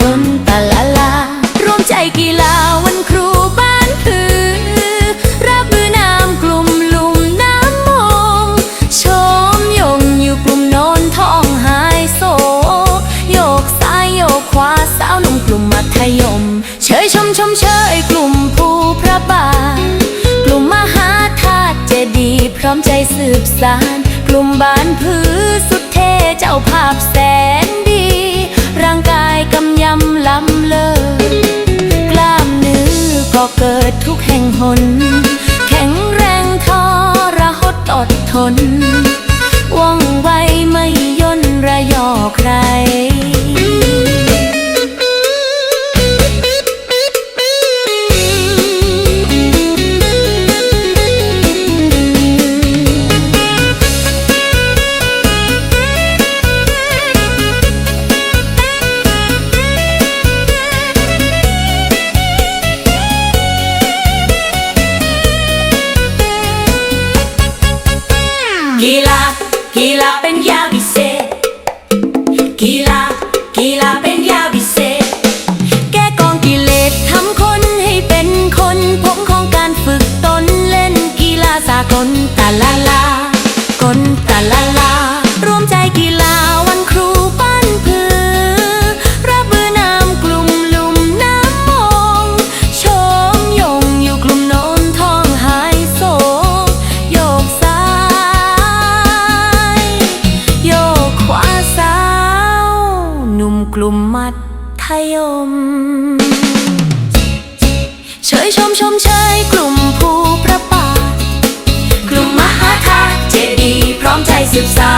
When. Україна. ลุ่มมัธยม เชยชมชมเชยกลุ่มภูพระป่ากลุ่มมหาธาตุเจดีพร้อมใจสืบสา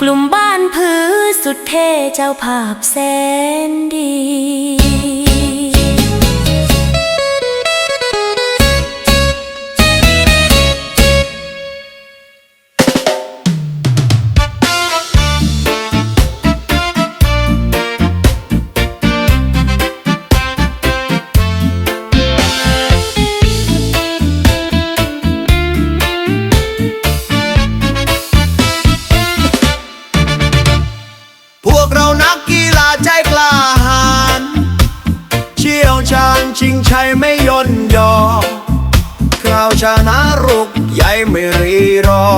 กลุ่มบ้านผือสุดเท่เจ้าภาพแสนดี ใจกล้าหาญเชี่ยวชาญชิงชัยไม่ย่นยอคราวชนะรุกใหญ่ไม่รีรอ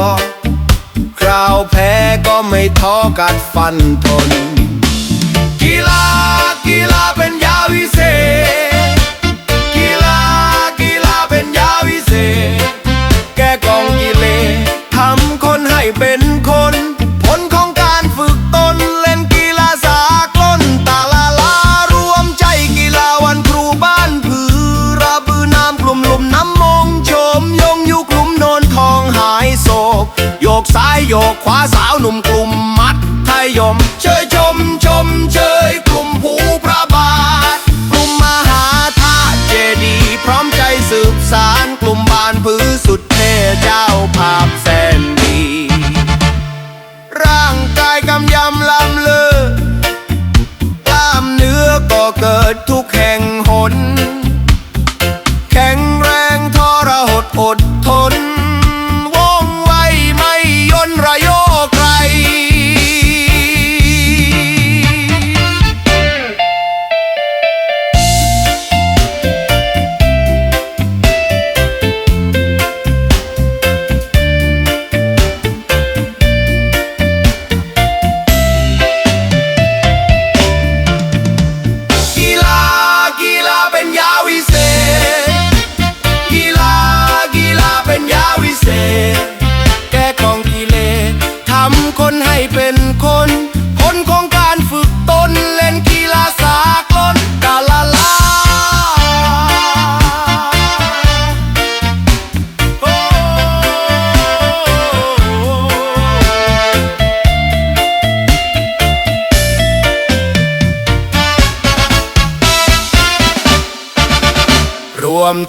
คราวแพ้ก็ไม่ท้อกัดฟันทน กีฬากีฬาเป็นยาวิเศษ กีฬากีฬาเป็นยาวิเศษ แก้องกิเลทำคนให้เป็นคน โยกขวาสาวหนุ่มกลุ่มมัธยม เชยชมชมเชย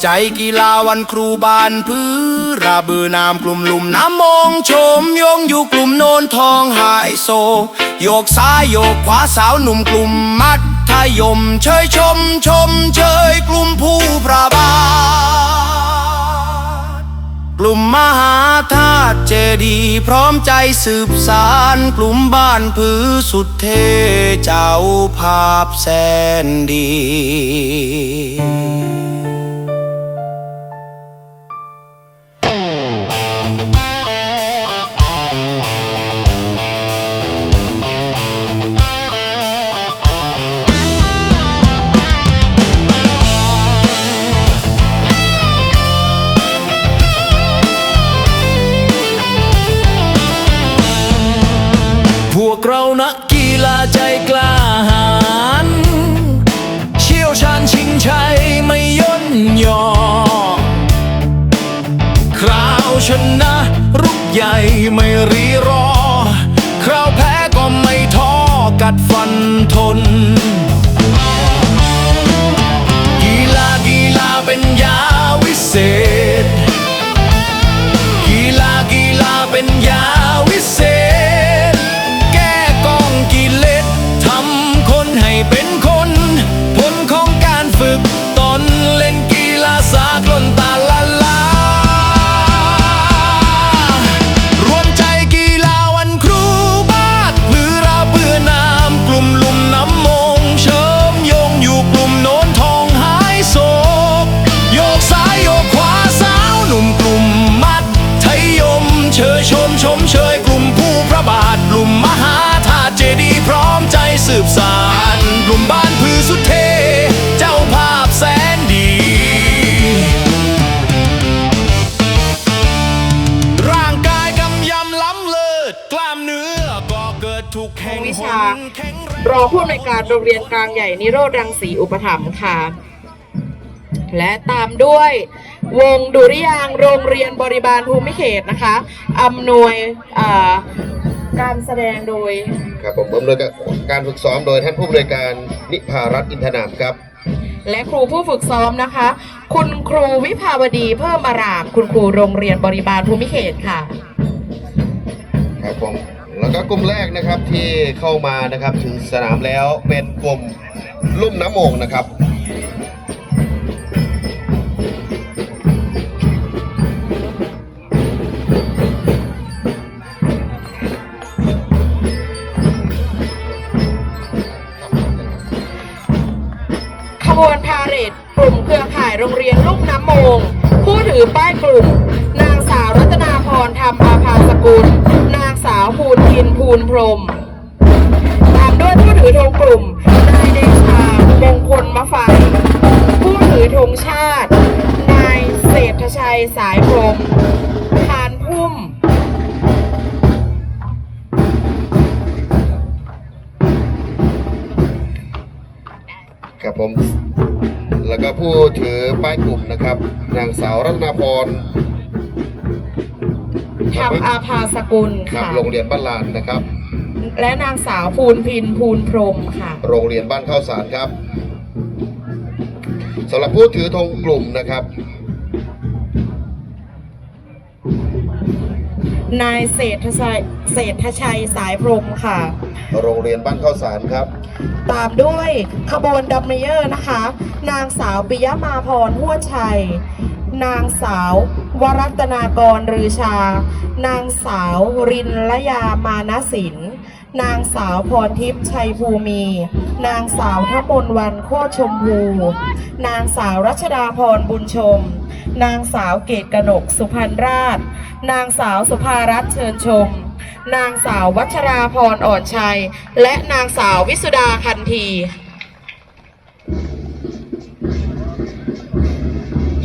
ใจกีฬาวันครูบานพื้ราบือนามกลุ่มลุ่มน้ำมองชมยงอยู่กลุ่มโนนทองไฮโซ โยกซ้ายโยกขวาสาวหนุ่มกลุ่มมัธยมเชยชมชมเชยกลุ่มผู้พระบาทกลุ่มมหาธาตุเจดีพร้อมใจสืบสารกลุ่มบ้านผือสุดเทเจ้าภาพแสนดี กัดฟันทน กิดถูกแข่งวิหชานแข็งแรงรองผู้อำนวยการโรงเรียนกลางใหญ่นิโรธรังสีอุปถัมภ์ค่ะ และตามด้วยวงดุริยางค์โรงเรียนบริบาลภูมิเขตนะคะอำนวยอ่าการแสดงโดยครับผมผมโดยการฝึกซ้อมโดยท่านผู้บริการนิพารัตน์อินทนามครับ และครูผู้ฝึกซ้อมนะคะ คุณครูวิภาวดีเพิ่มอาราม คุณครูโรงเรียนบริบาลภูมิเขตค่ะ ครับผม แล้วก็กลุ่มแรกนะครับที่เข้ามานะครับถึงสนามแล้วเป็นกลุ่มลุ่มน้ำโมงนะครับขบวนพาเหรดกลุ่มเครือข่ายโรงเรียนลูกน้ำโมง ผู้ถือป้ายกลุ่ม นางสาวรัตนาพรธรรมอาภาสกุลนาง ภูนพินภูนพรมตามด้วยผู้ถือธงกลุ่มนายเดชามงคลมะไฟผู้ถือธงชาติ นายเศรษฐชัยสายพรมพานพุ่ม ครับผม แล้วก็ผู้ถือป้ายกลุ่มนะครับ นางสาวรัตนาพร ธรรมอาภาสกุลครับค่ะโรงเรียนบ้านลานนะครับ และนางสาวภูนพินภูนพรหมค่ะ โรงเรียนบ้านข้าวสารครับสำหรับผู้ถือธงกลุ่มนะครับ นายเศรษฐชัยเศรษฐชัยสายพรหมค่ะ โรงเรียนบ้านข้าวสารครับ ตามด้วยขบวนดัมเมเยอร์นะคะ นางสาวปิยมาพรหัวชัย นางสาว วรัตนากรรือชา นางสาวรินละยามานสิน นางสาวพรทิพย์ชัยภูมี นางสาวทมนวันโคตรชมพูนางสาวรัชดาพรบุญชม นางสาวเกตกนกสุพรรณราช นางสาวสุภารัตน์เชิญชม นางสาววัชราพรอ่อนชัย และนางสาววิสุดาคันที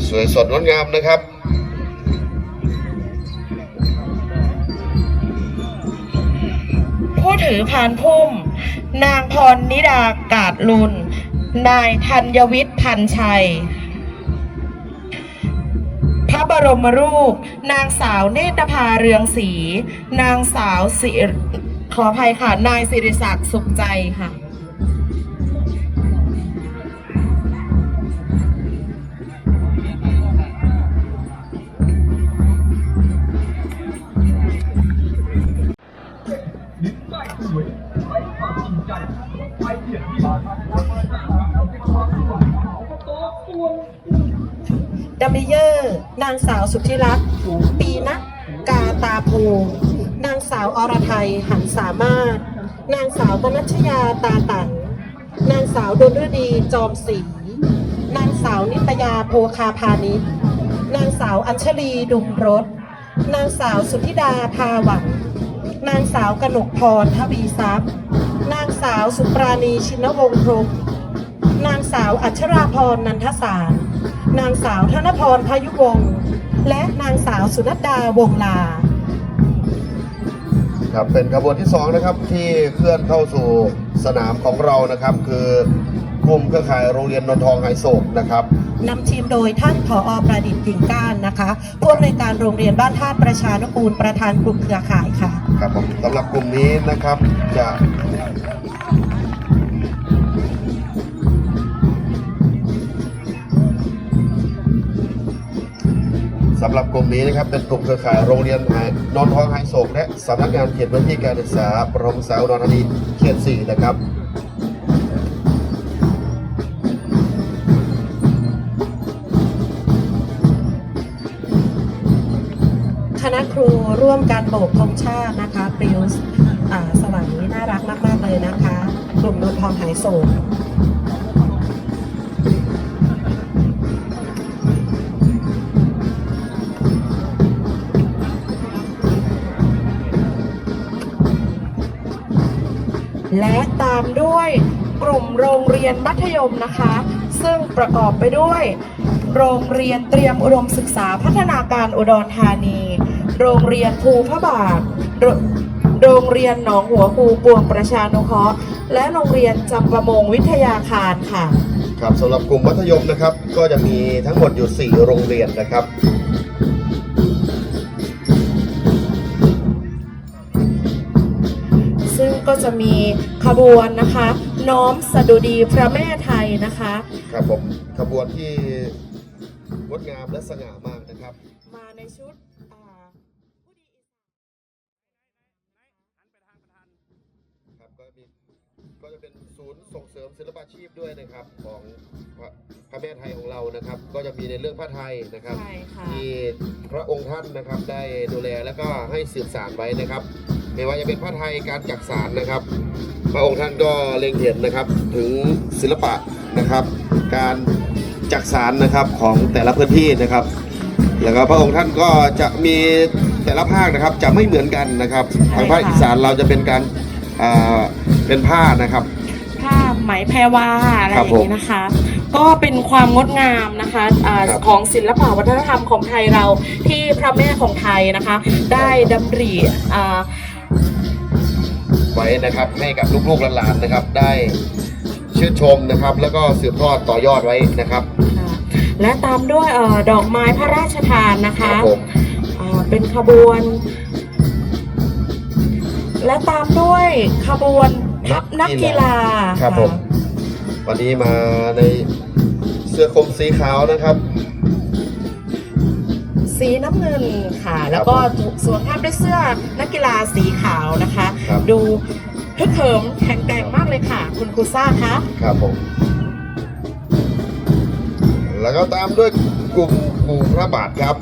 สวยสดงดงามนะครับ ผู้ถือพานพุ่ม นางพรนิดากาดลุน นายธัญวิทย์พันชัย พระบรมรูป นางสาวเนตรภาเรืองศรีนางสาวสิขออภัยค่ะ นายสิริศักดิ์สุขใจค่ะ ดัมเบเยอร์ นางสาวสุทธิรักษ์ปีนะกาตาโพนางสาวอรไทยหันสามารถ นางสาวกนัชยาตาตันนางสาวดลฤดีจอมศรีนางสาวนิตยาโพคาพานิชนางสาวอัญชลีดุมรสนางสาวสุธิดาพาหวันนางสาวกนกพรทวีทรัพย์ นางสาวสุปราณีชินวงศ์พรมนางสาวอัชราพรนันทสาร นางสาวธนพรพายุวงศ์และนางสาวสุนัดดาวงลา ครับเป็นขบวนที่สองนะครับที่เคลื่อนเข้าสู่สนามของเรานะครับ คือกลุ่มเครือข่ายโรงเรียนนนทองไฮโศกนะครับนำทีมโดยท่านผออประดิษฐ์กิ่งก้านนะคะผู้อำนวยการโรงเรียนบ้านท่าตุประชานุกูลประธานกลุ่มเครือข่ายค่ะ ครับผมสำหรับกลุ่มนี้นะครับจะ สำหรับกลุ่มนี้นะครับเป็นกลุ่มเครือข่ายโรงเรียนไฮนอนทองไฮโศกและสำนักงานเขตพื้นที่การศึกษาปรมสาวดรธานีเขตสี่นะครับคณะครูร่วมการโบกธงชาตินะคะปลิวสว่างนี้น่ารักมาก ๆ เลยนะคะ กลุ่มนนทองหายโศก และตามด้วยกลุ่มโรงเรียนมัธยมนะคะ ซึ่งประกอบไปด้วย โรงเรียนเตรียมอุดมศึกษาพัฒนาการอุดรธานี โรงเรียนภูพระบาทโรโรงเรียนหนองหัวคูปวงประชานุเคราะห์และโรงเรียนจำประมงวิทยาคารค่ะ ครับสำหรับกลุ่มมัธยมนะครับ ก็จะมีทั้งหมดอยู่ 4 โรงเรียนนะครับ ก็จะมีขบวนนะคะ น้อมสดุดีพระแม่ไทยนะคะ ครับผมขบวนที่งดงามและสง่ามากนะครับ มาในชุด ริมศิลปาชีพด้วยนะครับของพระพระแม่ไทยของเรานะครับ ก็จะมีในเรื่องผ้าไทยนะครับ ใช่ค่ะ ที่พระองค์ท่านนะครับได้ดูแลแล้วก็ให้สืบสานไว้นะครับ ไม่ว่าจะเป็นผ้าไทยการจักสารนะครับ พระองค์ท่านก็เล็งเห็นนะครับถึงศิลปะนะครับ การจักสารนะครับของแต่ละพื้นที่นะครับ แล้วก็พระองค์ท่านก็จะมีแต่ละภาคนะครับจะไม่เหมือนกันนะครับใช่ทางภาคค่ะอีสานเราจะเป็นการอ่าเป็นผ้านะครับผ้า ไหมแพรวาอะไรคอรับย่างนี้นะคะ ก็เป็นความงดงามนะคะอ่าครับของศิลปะวัฒนธรรมของไทยเราที่พระแม่ของไทยนะคะ ได้ดำริอ่าไว้นะครับให้กับลูกๆหลานๆนะครับ ได้ชื่นชมนะครับ แล้วก็สืบทอดต่อยอดไว้นะครับและตามด้วยเออดอกไม้พระราชทานนะคะผมอ่าเป็นขบวน และตามด้วยขบวน ทัพนักกีฬาครับผมวันนี้มาในเสื้อคลุมสีขาวนะครับ สีน้ำเงินค่ะ แล้วก็สวมทับด้วยเสื้อนักกีฬาสีขาวนะคะครับดูฮึกเหิมแข็งแกร่งมากเลยค่ะ คุณครูซ่าคะครับผมแล้วก็ตามด้วยกลุ่มหมู่พระบาทครับ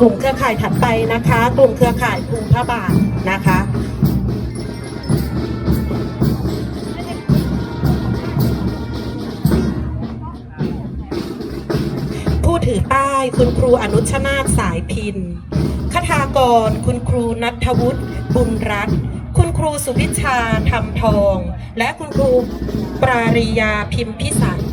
กลุ่มเครือข่ายถัดไปนะคะ กลุ่มเครือข่ายภูพระบาทนะคะผู้ถือป้ายคุณครูอนุชนาถสายพินคทากร คุณครูนัทวุฒิบุญรัตน์คุณครูสุพิชาธรรมทอง และคุณครูปราริยาพิมพิสันส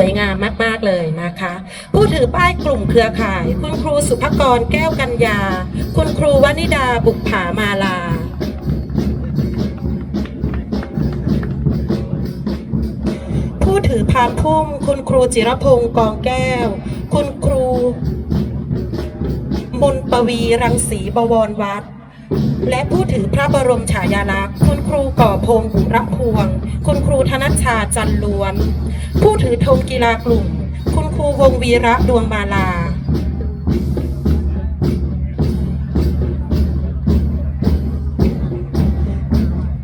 วยงามมากๆเลยนะคะ ผู้ถือป้ายกลุ่มเครือข่าย คุณครูสุภกรแก้วกัญญา คุณครูวนิดาบุกผามาลาผู้ถือพานพุ่ม คุณครูจิรพงศ์กองแก้ว คุณครูมนปวีรังสีบวรวัด และผู้ถือพระบรมฉายาลักษณ์ คุณครูก่อพงศ์บุรพวง คุณครูธนชาจันล้วน ผู้ถือธงกีฬากลุ่ม คุณครูวงวีระดวงมาลา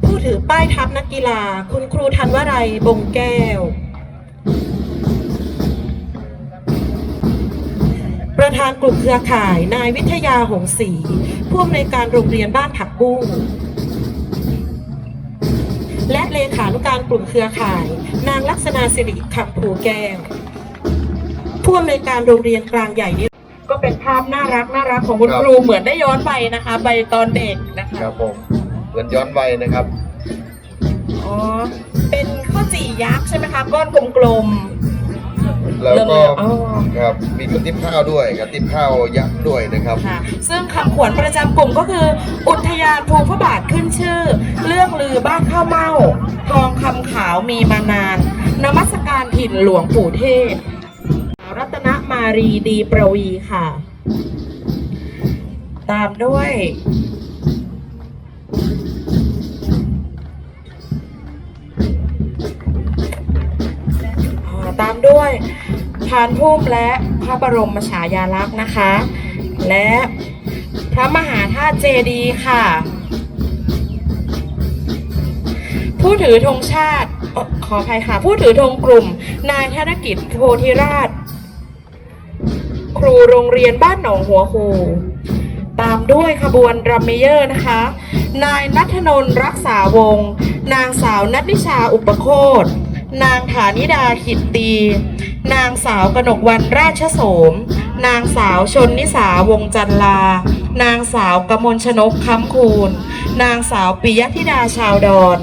ผู้ถือป้ายทัพนักกีฬา คุณครูธันวรัยบงแก้ว ประธานกลุ่มเครือข่ายนายวิทยาหงศรีผู้อำนวยการโรงเรียนบ้านผักบุ้งและเลขานุการกลุ่มเครือข่าย นางลักษณาสิริคำผูแก้วผู้อำนวยการโรงเรียนกลางใหญ่นี่ก็เป็นภาพน่ารักน่ารักของคุณครับครูเหมือนได้ย้อนไปนะคะไปตอนเด็กนะคะครับผมเหมือนย้อนวัยนะครับอ๋อเป็นข้าวจี่ยักษ์ใช่ไหมคะก้อนกลม แล้วก็อ๋อ ครับมีกระติบข้าวด้วยกระติบข้าวยักษ์ด้วยนะครับๆค่ะซึ่งคำขวัญประจำกลุ่มก็คือ อุทยานภูพระบาทขึ้นชื่อ เรื่องลือบ้านข้าวเม่า ทองคำขาวมีมานาน นมัสการถิ่นหลวงปู่เทพ รัตนมารีดีประวีค่ะ ตามด้วย อ่าตามด้วย พานพุ่มและพระบรมฉายาลักษณ์นะคะ และพระมหาธาตุเจดีย์ค่ะ ผู้ถือธงชาติอขออภัยค่ะ ผู้ถือธงกลุ่ม นายธนกิจโพธิราช ครูโรงเรียนบ้านหนองหัวคูตามด้วยขบวนรัมเมเยอร์นะคะ นายนัทนนท์รักษาวงศ์นางสาวนัทนิชาอุปโคตนางฐานิดาขิตตี นางสาวกนกวันราชโสม นางสาวชนนิสาวงจันลา นางสาวกมลชนกค้ำคูณ นางสาวปิยธิดาชาวดอน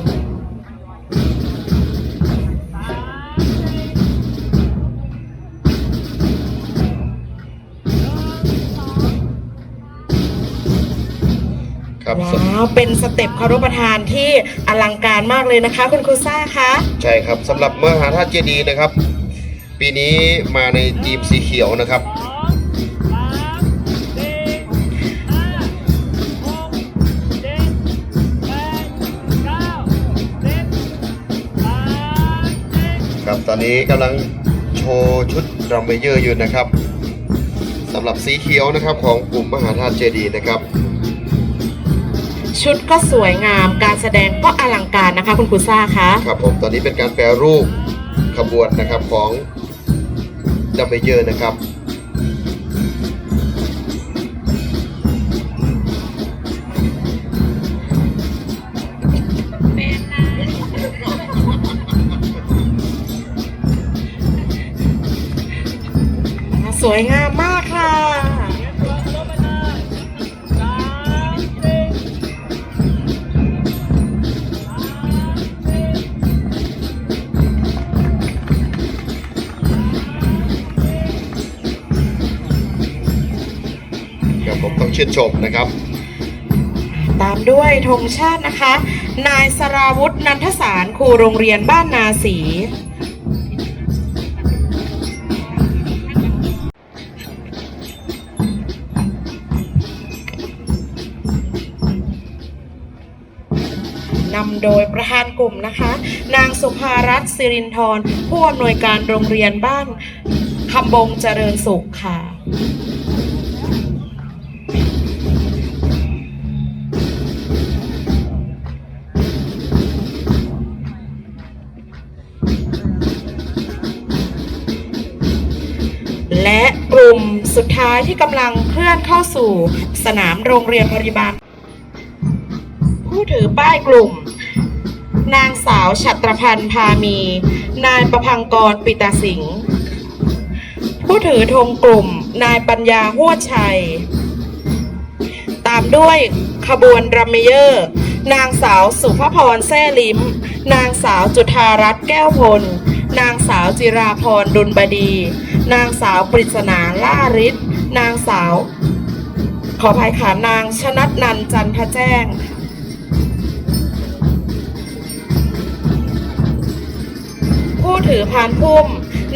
ครับว้าวเป็นสเต็ปคารุประทานที่อลังการมากเลยนะคะ คุณครูซ่าคะ ใช่ครับสำหรับมหาธาตุเจดีย์นะครับ ปีนี้มาในทีมสีเขียวนะครับ ครับตอนนี้กำลังโชว์ชุดดรัมเมเยอร์อยู่นะครับสำหรับสีเขียวนะครับของกลุ่มมหาธาตุเจดีย์นะครับชุดก็สวยงาม การแสดงก็อลังการนะคะ คุณครูซ่าคะ ครับผม ตอนนี้เป็นการแปรรูปขบวนนะครับของ จะไปเยอนะครับ สวยงาม ชื่นชมนะครับ ตามด้วยธงชาตินะคะ นายสราวุธนันทสารครูโรงเรียนบ้านนาสีนำโดยประธานกลุ่มนะคะ นางสุภารัตน์สิรินทร์ผู้อำนวยการโรงเรียนบ้านคำบงเจริญสุขค่ะและ ท้ายที่กำลังเคลื่อนเข้าสู่สนามโรงเรียนบริบาล ผู้ถือป้ายกลุ่ม นางสาวฉัตรพันธ์พามี นายประพังกรปิตาสิงห์ผู้ถือธงกลุ่ม นายปัญญาหัวชัย ตามด้วยขบวนรัมเมเยอร์ นางสาวสุภพรแซ่ลิมนางสาวจุธารัตน์แก้วพลนางสาวจิราพรดุลบดี นางสาวปริศนาล่าริศ นางสาว ขออภัยค่ะนางชนัดนันจันทแจ้ง ผู้ถือพานพุ่ม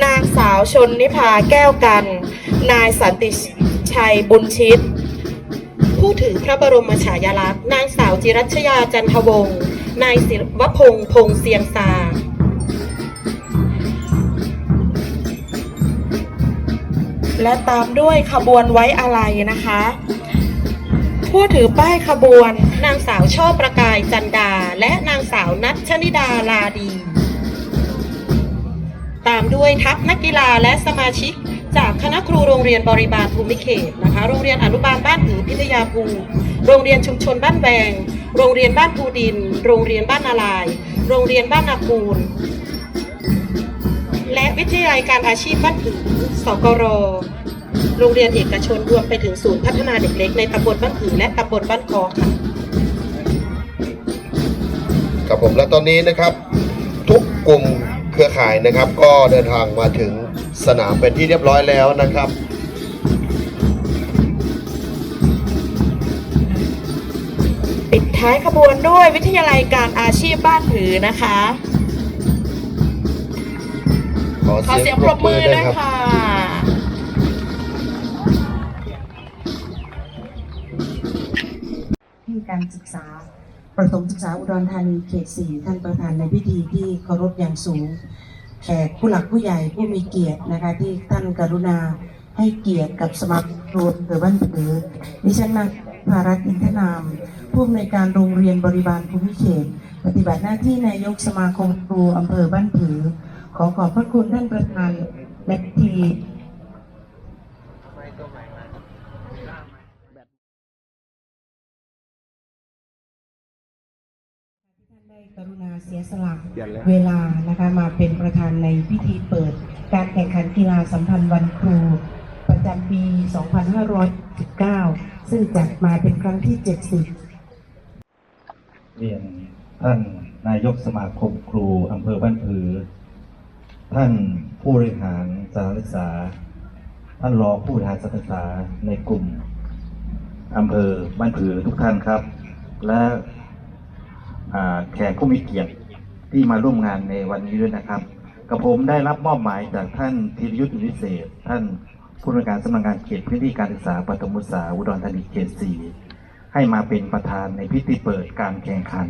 นางสาวชนนิพาแก้วกัน นายสันติชัยบุญชิต ผู้ถือพระบรมฉายาลักษณ์นางสาวจิรัชยาจันทวงศ์นายศิวพงษ์พงษ์เสียงสา และตามด้วยขบวนไว้อาลัยนะคะ ผู้ถือป้ายขบวน นางสาวช่อประกายจันดา และนางสาวนัชชนิดาลาดี ตามด้วยทัพนักกีฬาและสมาชิก จากคณะครูโรงเรียนบริบาลภูมิเขตนะคะ โรงเรียนอนุบาลบ้านผือพิทยาภูโรงเรียนชุมชนบ้านแวง โรงเรียนบ้านภูดิน โรงเรียนบ้านนาลาย โรงเรียนบ้านนาคูล วิทยาลัยการอาชีพบ้านผือสกร โรงเรียนเอกชนรวมไปถึงศูนย์พัฒนาเด็กเล็กในตำบลบ้านผือและตำบลบ้านคอค่ะ ครับผมและตอนนี้นะครับ ทุกกลุ่มเครือข่ายนะครับ ก็เดินทางมาถึงสนามเป็นที่เรียบร้อยแล้วนะครับ ปิดท้ายขบวนด้วยวิทยาลัยการอาชีพบ้านผือนะคะข อขอเสีเสียยงงปปรรบบมืมืออด้ด้ววยยครับค่ะให้การศึกษาประถมศึกษาอุดรธานีเขตสี่ท่านประธานในพิธีที่เคารพอย่างสูงแขกผู้หลักผู้ใหญ่ผู้มีเกียรตินะคะ ที่ท่านกรุณาให้เกียรติกับสมาคมครูหรือบ้านผือดิฉันนางภารัตน์อินทนาม ผู้อำนวยการโรงเรียนบริบาลภูมิเขต ปฏิบัติหน้าที่นายกสมาคมครูอำเภอบ้านผือ ขอขอบพระคุณท่านประธานและพิธีได้กรุณาเสียสละเวลานะคะมาเป็นประธานในพิธีเปิด การแข่งขันกีฬาสัมพันธ์วันครู ประจำปี 2519 ซึ่งจัดมาเป็นครั้งที่ 70 เรียนท่านนายกสมาคมครูอำเภอบ้านผือ ท่านผู้บริหารสถานศึกษา ท่านรองผู้บริหารสถานศึกษาในกลุ่มอำเภอบ้านผือทุกท่านครับ และแขกผู้มีเกียรติที่มาร่วมงานในวันนี้ด้วยนะครับกับผมได้รับมอบหมายจากท่านธีรยุทธ์วิเศษ ท่านผู้อำนวยการสำนักงานเขตพื้นที่การศึกษาปฐมศึกษาอุดรธานีเขตสี่ให้มาเป็นประธานในพิธีเปิดการแข่งขัน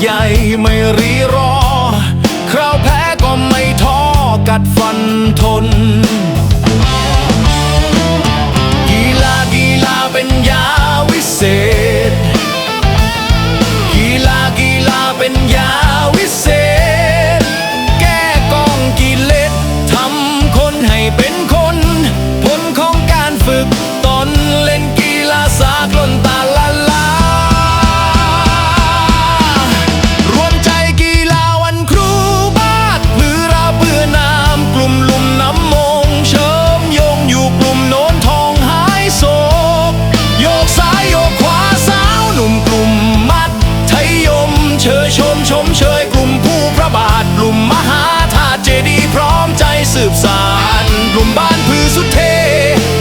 ใหญ่ไม่รีรอ คราวแพ้ก็ไม่ท้อกัดฟันทน ลมบ้านพือสุดเท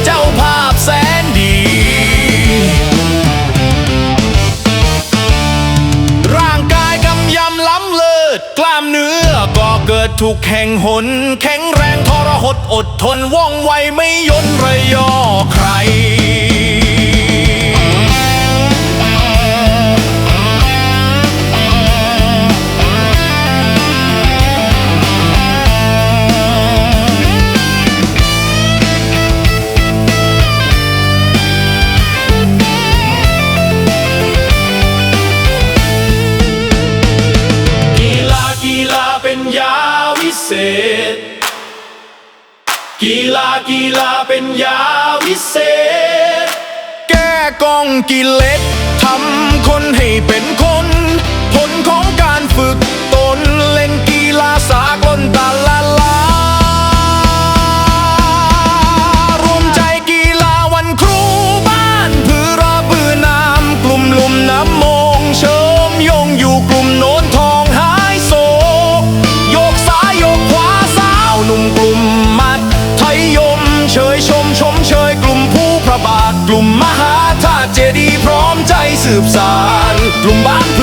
เจ้าภาพแสนดี ร่างกายกำยำล้ำเลิศ กล้ามเนื้อก็เกิดถูกแข่งหน แข็งแรงทรหดอดทนว่องไวไม่ยนระยอใคร กีฬาเป็นยาวิเศษ แก้กองกิเลสทำคนให้เป็นคน ผลของการฝึกตนเล่นกีฬาสากลตลา สืบสานกลุ่มบ้าน